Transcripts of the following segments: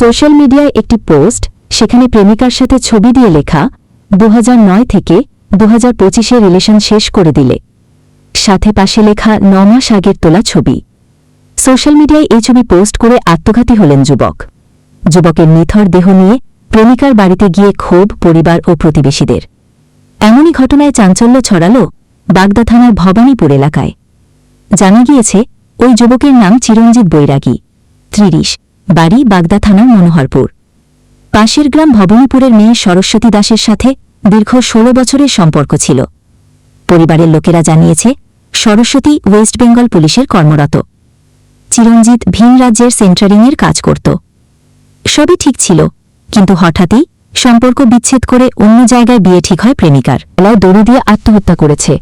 Social মিডিয়ায় একটি post, সেখানে প্রেমিকার সাথে ছবি দিয়ে লেখা দু থেকে দু হাজার পঁচিশে রিলেশন শেষ করে দিলে। সাথে পাশে লেখা, ন মাস আগের তোলা ছবি। সোশ্যাল মিডিয়ায় এই ছবি পোস্ট করে আত্মঘাতী হলেন যুবক। যুবকের নিথর দেহ নিয়ে প্রেমিকার বাড়িতে গিয়ে ক্ষোভ পরিবার ও প্রতিবেশীদের। এমনই ঘটনায় চাঞ্চল্য ছড়াল বাগদা থানার ভবানীপুর এলাকায়। জানা গিয়েছে, ওই যুবকের নাম চিরঞ্জিত বৈরাগী ত্রিশ বাড়ি বাগদা থানার মনোহরপুর। পাশের গ্রাম ভবানীপুরের মেয়ে সরস্বতী দাসের সাথে দীর্ঘ ষোলো বছরের সম্পর্ক ছিল। পরিবারের লোকেরা জানিয়েছে, সরস্বতী ওয়েস্ট বেঙ্গল পুলিশের কর্মরত। চিরঞ্জিত ভিন রাজ্যের সেন্টারিংয়ের কাজ করত। সবই ঠিক ছিল, কিন্তু হঠাৎই সম্পর্ক বিচ্ছেদ করে অন্য জায়গায় বিয়ে ঠিক হয় প্রেমিকার। এলায় দড়ি দিয়ে আত্মহত্যা করেছে।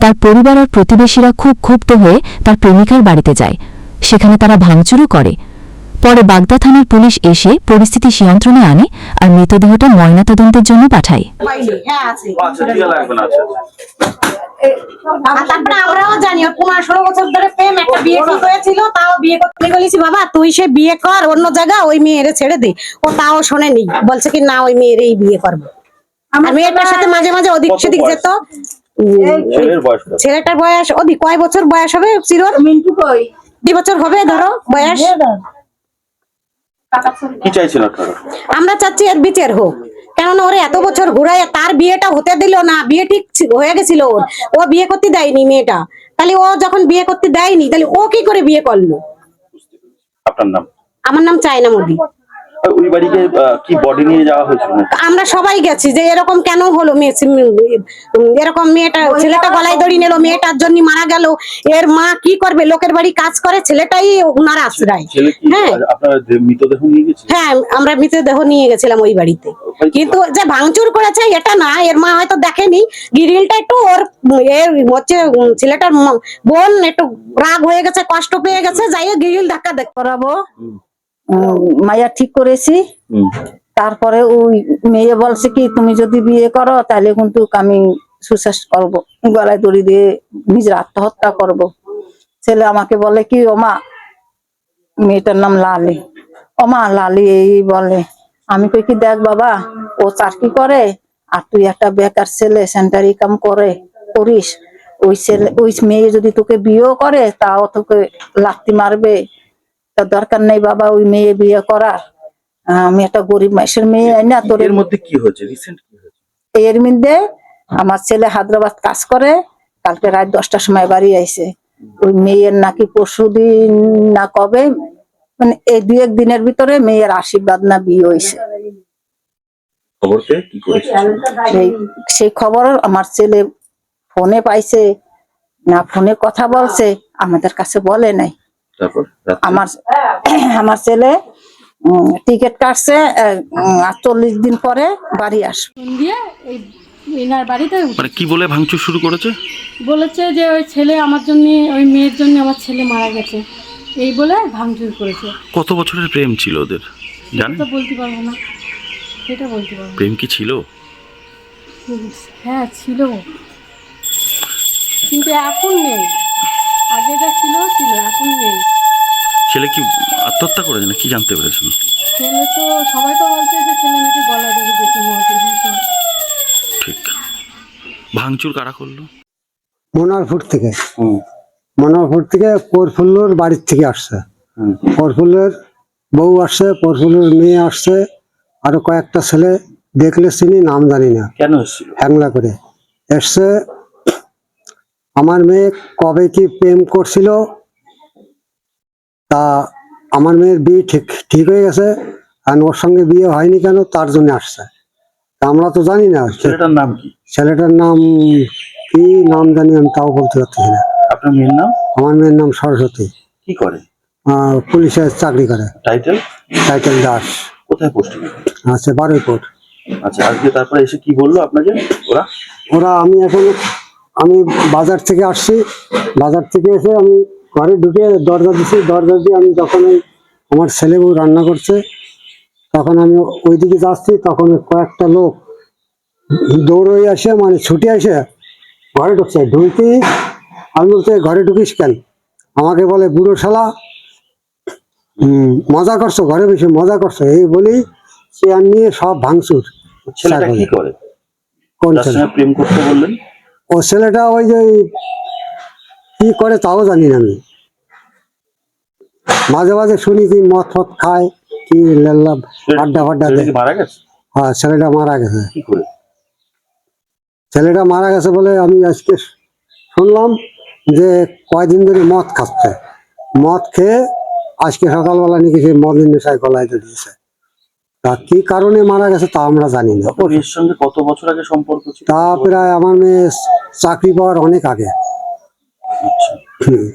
তার পরিবার আর প্রতিবেশীরা খুব ক্ষুব্ধ হয়ে তার প্রেমিকার বাড়িতে যায়। সেখানে তারা ভাঙচুরও করে। পরে বাগদা থানার পুলিশ এসে পরিস্থিতি নিয়ন্ত্রণে আনে আর মৃতদেহটা ময়নাতদন্তের জন্য পাঠায়। হ্যাঁ আছে। আচ্ছা আচ্ছা। তারপরে আমরাও জানি ওর ষোলো বছর ধরে প্রেম একটা বিয়ে ঠিক হয়েছিল তাও বিয়ে করতে বলেছি বাবা তুই সে বিয়ে কর অন্য জায়গা ওই মেয়েরে ছেড়ে দে। ও তাও শোনেনি বলছে কি না ওই মেয়েরই বিয়ে করব। আর মেয়েটার সাথে মাঝে মাঝে ওদিক সেদিক যেত? ছেলেটার বয়স ওদিক কয় বছর বয়স হবে চিরোর দুই বছর হবে ধরো বয়স। কি চাইছেন আপনারা? আমরা চাচ্ছি এর বিচার হোক। কেননা ওরে এত বছর ঘুরাই তার বিয়েটা হতে দিল না বিয়ে ঠিক হয়ে গেছিল ওর। ও বিয়ে করতে দেয়নি মেয়েটা। তাহলে ও যখন বিয়ে করতে দেয়নি তাহলে ও কি করে বিয়ে করল? আপনার নাম? আমার নাম চায়না মোদি ওই বাড়িতে কি বডি নিয়ে যাওয়া হয়েছিল? আমরা সবাই গেছি যে এরকম কেন হলো? মেয়ে এরকম মেয়েটা ছেলেটা গলায় দড়ি নিল মেয়েটার জন্য মারা গেল। এর মা কি করবে? লোকের বাড়ি কাজ করে ছেলেটাই ওনার আশ্রয়। হ্যাঁ। আর আপনারা যে মৃতদেহ নিয়ে গেছে? হ্যাঁ আমরা মৃতদেহ নিয়ে গেছিলাম ওই বাড়িতে। কিন্তু যে ভাঙচুর করেছে এটা না এর মা হয়তো দেখেনি। গিরিলটা একটু ওর এ হচ্ছে ছেলেটার বোন একটু রাগ হয়ে গেছে কষ্ট পেয়ে গেছে যাই হোক গিরিল ধাক্কা দেখ করাবো? মাইয়া ঠিক করেছি। তারপরে ওই মেয়ে বলছে কি তুমি যদি বিয়ে করো তাহলে কিন্তু আমি সুসাইড করব। গলায় দড়ি দিয়ে নিজের আত্মহত্যা করব। ছেলে আমাকে বলে কি ওমা মেয়েটার নাম লালি। ওমা লালি এই বলে আমি কই কি দেখ বাবা ও চাকরি করে আর তুই একটা বেকার ছেলে সেন্টারি কাম করে করিস। ওই ছেলে ওই মেয়ে যদি তোকে বিয়েও করে তাও তোকে লাত্তি মারবে। তা দরকার নেই বাবা ওই মেয়ে বিয়ে করার। আমি একটা গরিব মাসের মেয়ে না তোর এর মধ্যে কি হয়েছে? রিসেন্ট কি হয়েছে? এর মধ্যে আমার ছেলে হায়দ্রাবাদ কাজ করে কালকে রাত দশটার সময় বাড়ি আইছে। ওই মেয়ের নাকি পরশু দিন না কবে মানে এই দুই এক দিনের ভিতরে মেয়ের আশীর্বাদ না বিয়ে হয়েছে খবর পেয়ে কি করেছে? সেই সেই খবর আমার ছেলে ফোনে পাইছে না ফোনে কথা বলছে আমাদের কাছে বলে নাই। তারপর আমার আমার ছেলে টিকিট কাটছে চল্লিশ দিন পরে বাড়ি আসবে দিয়ে এই এনার বাড়িতে মানে কি বলে ভাঙচুর শুরু করেছে? বলেছে যে ওই ছেলে আমার জন্য ওই মেয়ের জন্য আমার ছেলে মারা গেছে। এই বলে ভাঙচুর করেছে। কত বছরের প্রেম ছিল ওদের? জানেন? তো বলতে পারব না। সেটা বলতে পারব প্রেম কি ছিল? হ্যাঁ ছিল। কিন্তু এখন নেই। আগে যা ছিল ছিল এখন নেই। ছেলে কি আত্মহত্যা করেছে না কি জানতে পেরেছেন? ছেলে তো সবাই তো বলছে যে ছেলে নাকি গলা ধরে গেছে মহাপুর ঠিক। ভাঙচুর কারা করল? মনোহরপুর থেকে। হুম, মনোহরপুর থেকে পরফুল্লুর বাড়ির থেকে আসছে। হুম। পরফুল্লের বউ আসছে পরফুল্লুর মেয়ে আসছে আরও কয়েকটা ছেলে দেখলে চিনি নাম জানি না। কেন এসেছিল? হ্যাংলা করে। এসছে আমার মেয়ে কবে কি প্রেম করছিল তা আমার মেয়ের বিয়ে ঠিক ঠিক হয়ে গেছে আর ওর সঙ্গে বিয়ে হয়নি কেন তার জন্য আসছে। আমরা তো জানি না ছেলেটার নাম কি? ছেলেটার নাম কি নাম জানি আমি তাও বলতে পারছি না। আপনার মেয়ের নাম? আমার মেয়ের নাম সরস্বতী। কি করে? পুলিশের চাকরি করে। টাইটেল? টাইটেল দাস। কোথায় পোস্টিং আছে বারুইপুর। আচ্ছা আজকে তারপরে এসে কি বলল আপনাকে ওরা? ওরা আমি এখন আমি বাজার থেকে আসছি। বাজার থেকে এসে আমি ঘরে ঢুকে দরজা দিছি। দরজা দিয়ে আমি যখন ওই আমার ছেলে বউ রান্না করছে তখন আমি ওইদিকে যাচ্ছি। তখন কয়েকটা লোক দৌড়ে আসে মানে ছুটে আসে ঘরে ঢুকছে। ঢুকতে আমি বলতে ঘরে ঢুকিস কেন? আমাকে বলে বুড়ো শালা মজা করছ ঘরে বসে মজা করছ। এই বলেই চেয়ার নিয়ে সব ভাঙচুর। ছেলেটা কি করে? কোন ছেলে? প্রেম করতে বললেন? ও ছেলেটা ওই যে কি করে তাও জানি না আমি। মাঝে মাঝে শুনি কি মদ ফদ খায় কি লেল্লা আড্ডা ফাড্ডা দেয়। মারা গেছে? হ্যাঁ ছেলেটা মারা গেছে। ছেলেটা মারা গেছে বলে আমি আজকে শুনলাম যে কয়দিন ধরে মদ খাচ্ছে। মদ খেয়ে আজকে সকালবেলা নাকি সে মদের নেশায় গলায় দিয়েছে তা কি কারণে মারা গেছে তা আমরা জানি না। ওর সঙ্গে কত বছর আগে সম্পর্ক ছিল? তা প্রায় আমার মেয়ে চাকরি পাওয়ার অনেক আগে। আচ্ছা। হুম।